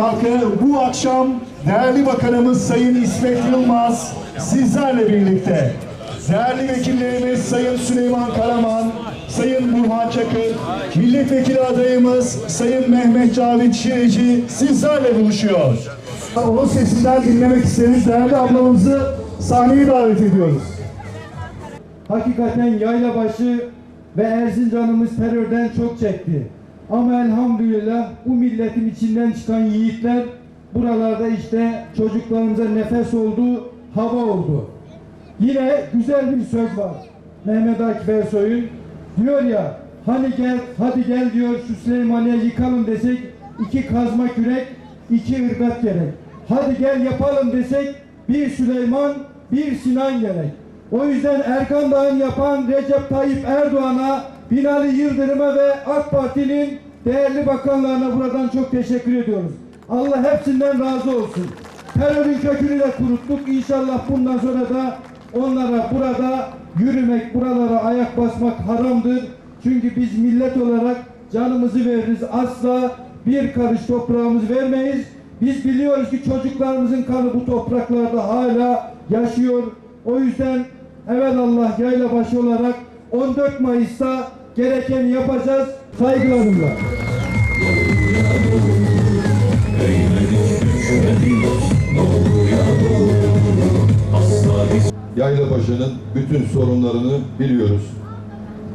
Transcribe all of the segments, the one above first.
halkı bu akşam değerli bakanımız Sayın İsmet Yılmaz sizlerle birlikte. Değerli vekillerimiz Sayın Süleyman Karaman, Sayın Burhan Çakır, milletvekili adayımız Sayın Mehmet Cavit Şireci sizlerle buluşuyor. Onun sesinden dinlemek isteriz. Değerli ablamızı sahneye davet ediyoruz. Hakikaten Yaylabaşı ve Erzincan'ımız terörden çok çekti. Ama elhamdülillah bu milletin içinden çıkan yiğitler buralarda işte çocuklarımıza nefes oldu, hava oldu. Yine güzel bir söz var. Mehmet Akif Ersoy'un diyor ya hani gel hadi gel diyor şu Süleymaniye yıkalım desek iki kazma kürek iki ırgat gerek. Hadi gel yapalım desek bir Süleyman bir Sinan gerek. O yüzden Erkan Dağ'ın yapan Recep Tayyip Erdoğan'a, Binali Yıldırım'a ve AK Parti'nin değerli bakanlarına buradan çok teşekkür ediyoruz. Allah hepsinden razı olsun. Terörün kökünü de kuruttuk. İnşallah bundan sonra da onlara burada yürümek, buralara ayak basmak haramdır. Çünkü biz millet olarak canımızı veririz. Asla bir karış toprağımız vermeyiz. Biz biliyoruz ki çocuklarımızın kanı bu topraklarda hala yaşıyor. O yüzden evelallah yaylabaşı olarak 14 Mayıs'ta gerekeni yapacağız. Saygılarımla. Yaylabaşı'nın bütün sorunlarını biliyoruz.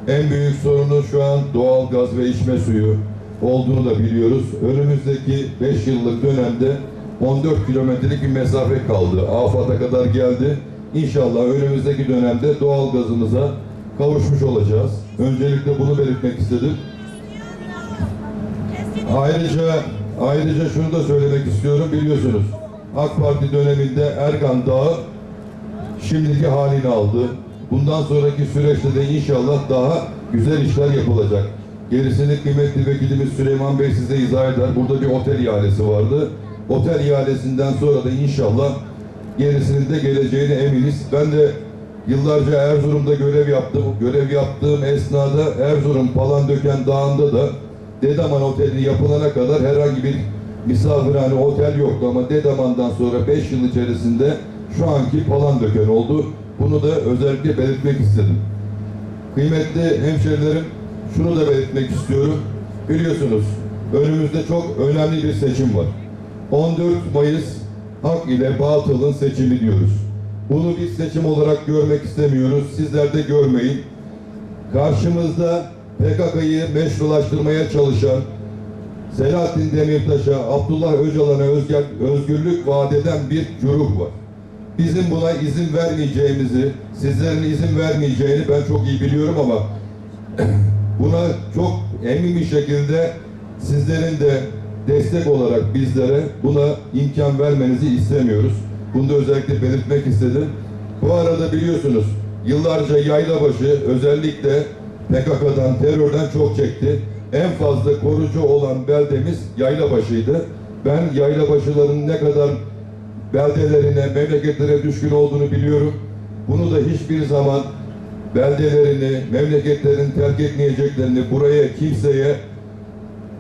En büyük sorunu şu an doğal gaz ve içme suyu olduğunu da biliyoruz. Önümüzdeki 5 yıllık dönemde 14 kilometrelik bir mesafe kaldı. Afat'a kadar geldi. İnşallah önümüzdeki dönemde doğal gazımıza kavuşmuş olacağız. Öncelikle bunu belirtmek istedim. Ayrıca ayrıca şunu da söylemek istiyorum biliyorsunuz. AK Parti döneminde Ergan Dağı şimdiki halini aldı. Bundan sonraki süreçte de inşallah daha güzel işler yapılacak. Gerisini kıymetli vekilimiz Süleyman Bey size izah eder. Burada bir otel ihalesi vardı. Otel ihalesinden sonra da inşallah gerisinin de geleceğine eminiz. Ben de yıllarca Erzurum'da görev yaptım. Görev yaptığım esnada Erzurum Palandöken Dağı'nda da Dedaman Oteli yapılana kadar herhangi bir misafirhane otel yoktu ama Dedaman'dan sonra 5 yıl içerisinde şu anki Palandöken oldu. Bunu da özellikle belirtmek istedim. Kıymetli hemşerilerim, şunu da belirtmek istiyorum. Biliyorsunuz önümüzde çok önemli bir seçim var. 14 Mayıs hak ile batılın seçimi diyoruz. Bunu bir seçim olarak görmek istemiyoruz. Sizler de görmeyin. Karşımızda PKK'yı meşrulaştırmaya çalışan Selahattin Demirtaş'a, Abdullah Öcalan'a özgür- özgürlük vaat eden bir güruh var. Bizim buna izin vermeyeceğimizi, sizlerin izin vermeyeceğini ben çok iyi biliyorum ama buna çok emin bir şekilde sizlerin de destek olarak bizlere buna imkan vermenizi istemiyoruz. Bunu da özellikle belirtmek istedim. Bu arada biliyorsunuz yıllarca Yaylabaşı özellikle PKK'dan, terörden çok çekti. En fazla korucu olan beldemiz Yaylabaşı'ydı. Ben Yaylabaşıların ne kadar beldelerine, memleketlere düşkün olduğunu biliyorum. Bunu da hiçbir zaman beldelerini, memleketlerini terk etmeyeceklerini, buraya kimseye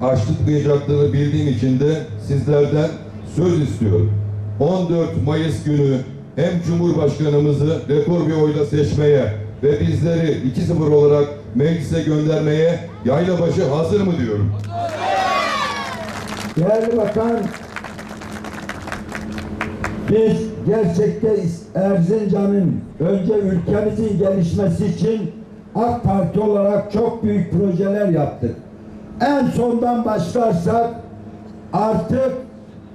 açlıklayacaklarını bildiğim için de sizlerden söz istiyorum. 14 Mayıs günü hem Cumhurbaşkanımızı rekor bir oyla seçmeye ve bizleri 2-0 olarak meclise göndermeye Yaylabaşı hazır mı diyorum. Değerli Bakan, biz gerçekte Erzincan'ın önce ülkemizin gelişmesi için AK Parti olarak çok büyük projeler yaptık. En sondan başlarsak artık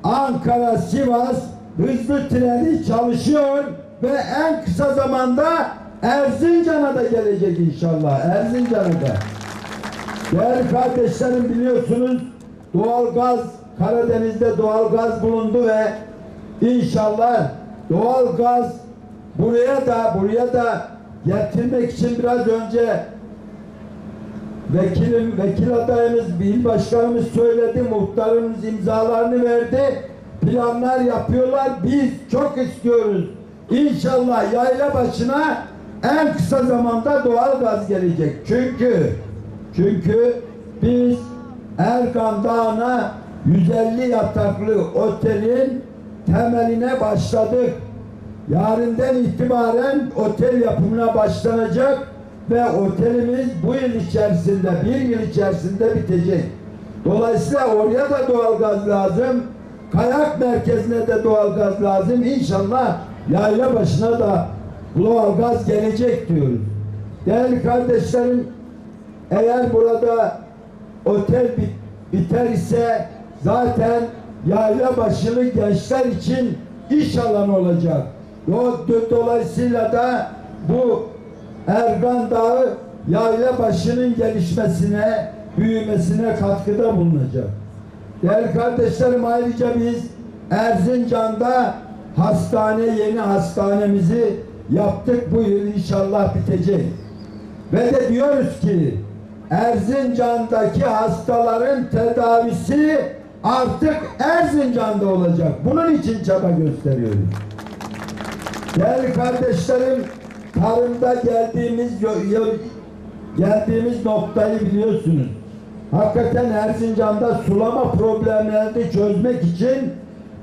Ankara Sivas hızlı treni çalışıyor ve en kısa zamanda Erzincan'a da gelecek inşallah. Erzincan'a da. Değerli kardeşlerim biliyorsunuz doğalgaz Karadeniz'de doğalgaz bulundu ve inşallah doğalgaz buraya da buraya da getirmek için biraz önce vekilim vekil adayımız il başkanımız söyledi muhtarımız imzalarını verdi planlar yapıyorlar biz çok istiyoruz İnşallah yayla başına en kısa zamanda doğal gaz gelecek çünkü çünkü biz Erkan Dağı'na 150 yataklı otelin temeline başladık. Yarından itibaren otel yapımına başlanacak ve otelimiz bu yıl içerisinde, bir yıl içerisinde bitecek. Dolayısıyla oraya da doğalgaz lazım. Kayak merkezine de doğalgaz lazım. İnşallah yayla başına da doğalgaz gelecek diyoruz. Değerli kardeşlerim, eğer burada otel bit- biter ise zaten yayla başını gençler için iş alanı olacak. Do- do- Dolayısıyla da bu Ergan Dağı yayla başının gelişmesine, büyümesine katkıda bulunacak. Değerli kardeşlerim ayrıca biz Erzincan'da hastane, yeni hastanemizi yaptık bu yıl inşallah bitecek. Ve de diyoruz ki Erzincan'daki hastaların tedavisi artık Erzincan'da olacak. Bunun için çaba gösteriyoruz. Değerli kardeşlerim, tarımda geldiğimiz geldiğimiz noktayı biliyorsunuz. Hakikaten Erzincan'da sulama problemlerini çözmek için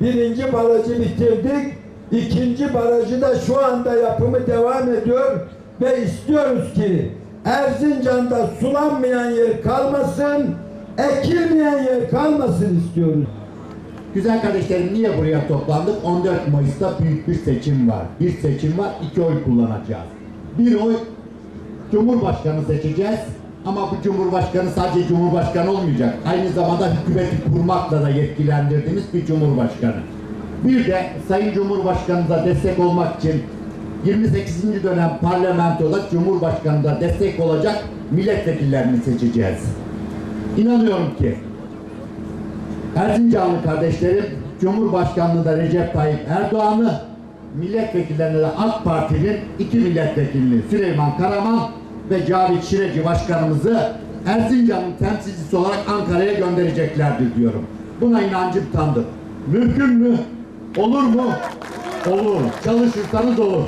birinci barajı bitirdik. İkinci barajı da şu anda yapımı devam ediyor ve istiyoruz ki Erzincan'da sulanmayan yer kalmasın, ekilmeyen yer kalmasın istiyoruz. Güzel kardeşlerim niye buraya toplandık? 14 Mayıs'ta büyük bir seçim var. Bir seçim var, iki oy kullanacağız. Bir oy Cumhurbaşkanı seçeceğiz. Ama bu Cumhurbaşkanı sadece Cumhurbaşkanı olmayacak. Aynı zamanda hükümeti kurmakla da yetkilendirdiğimiz bir Cumhurbaşkanı. Bir de Sayın Cumhurbaşkanımıza destek olmak için 28. dönem parlamentoda Cumhurbaşkanı'na destek olacak milletvekillerini seçeceğiz. İnanıyorum ki Erzincanlı kardeşlerim Cumhurbaşkanlığında Recep Tayyip Erdoğan'ı milletvekillerine de AK Parti'nin iki milletvekilini Süleyman Karaman ve Cavit Şireci başkanımızı Erzincan'ın temsilcisi olarak Ankara'ya göndereceklerdir diyorum. Buna inancım tanıdım. Mümkün mü? Olur mu? Olur. Çalışırsanız olur.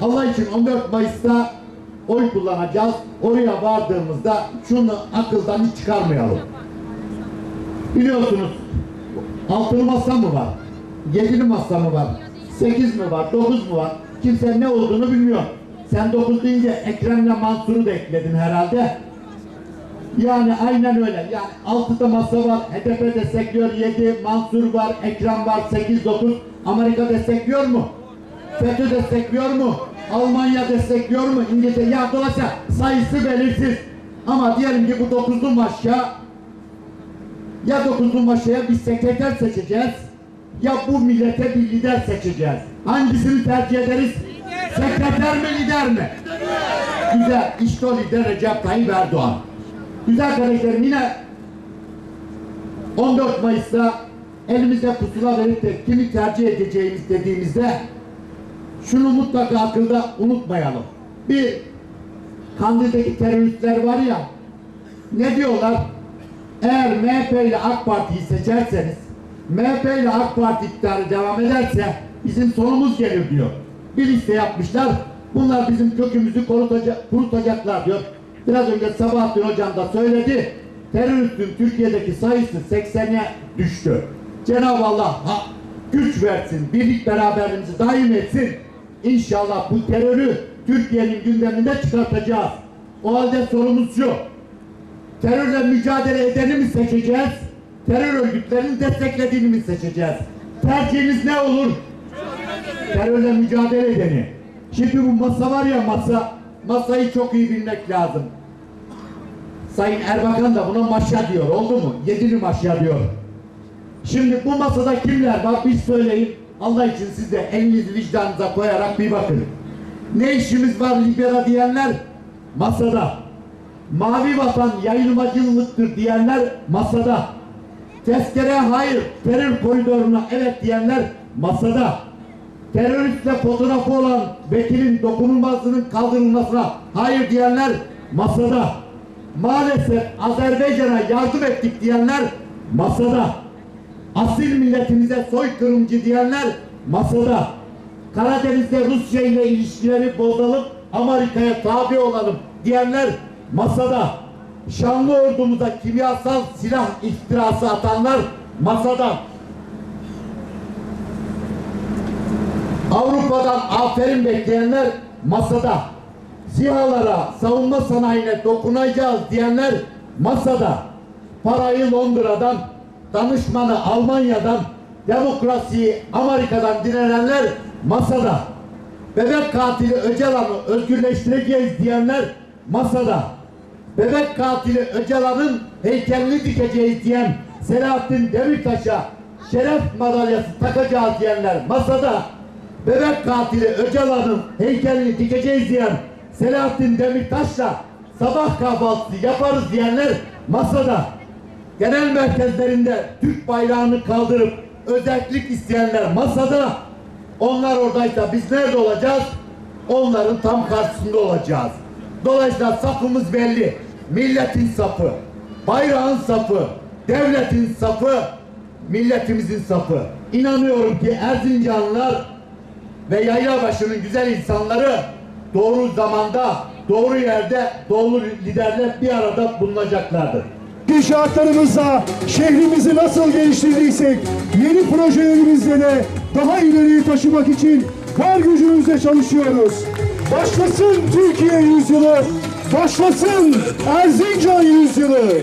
Allah için 14 Mayıs'ta oy kullanacağız. Oraya vardığımızda şunu akıldan hiç çıkarmayalım. Biliyorsunuz altılı masa mı var? Yedili masa mı var? Sekiz mi var? Dokuz mu var? Kimse ne olduğunu bilmiyor. Sen dokuz deyince Ekrem'le Mansur'u da ekledin herhalde. Yani aynen öyle. Yani altıda masa var. HDP destekliyor. Yedi. Mansur var. Ekrem var. Sekiz, dokuz. Amerika destekliyor mu? FETÖ destekliyor mu? Almanya destekliyor mu? İngiltere. Ya dolayısıyla sayısı belirsiz. Ama diyelim ki bu dokuzlu maşya ya dokuzlu maşaya bir sekreter seçeceğiz ya bu millete bir lider seçeceğiz. Hangisini tercih ederiz? Sekreter mi lider mi? Güzel. İşte o lider Recep Tayyip Erdoğan. Güzel kardeşlerim yine 14 Mayıs'ta elimizde pusula verip kimi tercih edeceğimiz dediğimizde şunu mutlaka akılda unutmayalım. Bir Kandil'deki teröristler var ya ne diyorlar? Eğer MHP ile AK Parti'yi seçerseniz, MHP ile AK Parti iktidarı devam ederse bizim sonumuz gelir diyor. Bir liste yapmışlar. Bunlar bizim kökümüzü kurutacak, kurutacaklar diyor. Biraz önce Sabahattin Hocam da söyledi. Teröristin Türkiye'deki sayısı 80'e düştü. Cenab-ı Allah ha, güç versin, birlik beraberliğimizi daim etsin. İnşallah bu terörü Türkiye'nin gündeminde çıkartacağız. O halde sorumuz şu. Terörle mücadele edeni mi seçeceğiz? Terör örgütlerinin desteklediğini mi seçeceğiz? Tercihiniz ne olur? Terörle mücadele edeni. Şimdi bu masa var ya masa, masayı çok iyi bilmek lazım. Sayın Erbakan da buna maşa diyor, oldu mu? Yedili maşa diyor. Şimdi bu masada kimler var bir söyleyin. Allah için siz de elinizi vicdanınıza koyarak bir bakın. Ne işimiz var libera diyenler masada. Mavi vatan yayılmacılıktır diyenler masada. Tezkere hayır, terör koridoruna evet diyenler masada. Teröristle fotoğrafı olan vekilin dokunulmazlığının kaldırılmasına hayır diyenler masada. Maalesef Azerbaycan'a yardım ettik diyenler masada. Asil milletimize soykırımcı diyenler masada. Karadeniz'de Rusya ile ilişkileri bozalım, Amerika'ya tabi olalım diyenler masada. Şanlı ordumuza kimyasal silah iftirası atanlar masada. Avrupa'dan aferin bekleyenler masada. SİHA'lara, savunma sanayine dokunacağız diyenler masada. Parayı Londra'dan, danışmanı Almanya'dan, demokrasiyi Amerika'dan direnenler masada. Bebek katili Öcalan'ı özgürleştireceğiz diyenler masada. Bebek katili Öcalan'ın heykelini dikeceğiz diyen Selahattin Demirtaş'a şeref madalyası takacağız diyenler masada. Bebek katili Öcalan'ın heykelini dikeceğiz diyen Selahattin Demirtaş'la sabah kahvaltısı yaparız diyenler masada. Genel merkezlerinde Türk bayrağını kaldırıp özellik isteyenler masada. Onlar oradaysa biz nerede olacağız? Onların tam karşısında olacağız. Dolayısıyla safımız belli. Milletin safı, bayrağın safı, devletin safı, milletimizin safı. İnanıyorum ki Erzincanlılar ve Yaylabaşı'nın güzel insanları doğru zamanda, doğru yerde, doğru liderle bir arada bulunacaklardır. İnşaatlarımızla şehrimizi nasıl geliştirdiysek yeni projelerimizle de daha ileriye taşımak için var gücümüzle çalışıyoruz. Başlasın Türkiye yüzyılı, başlasın Erzincan yüzyılı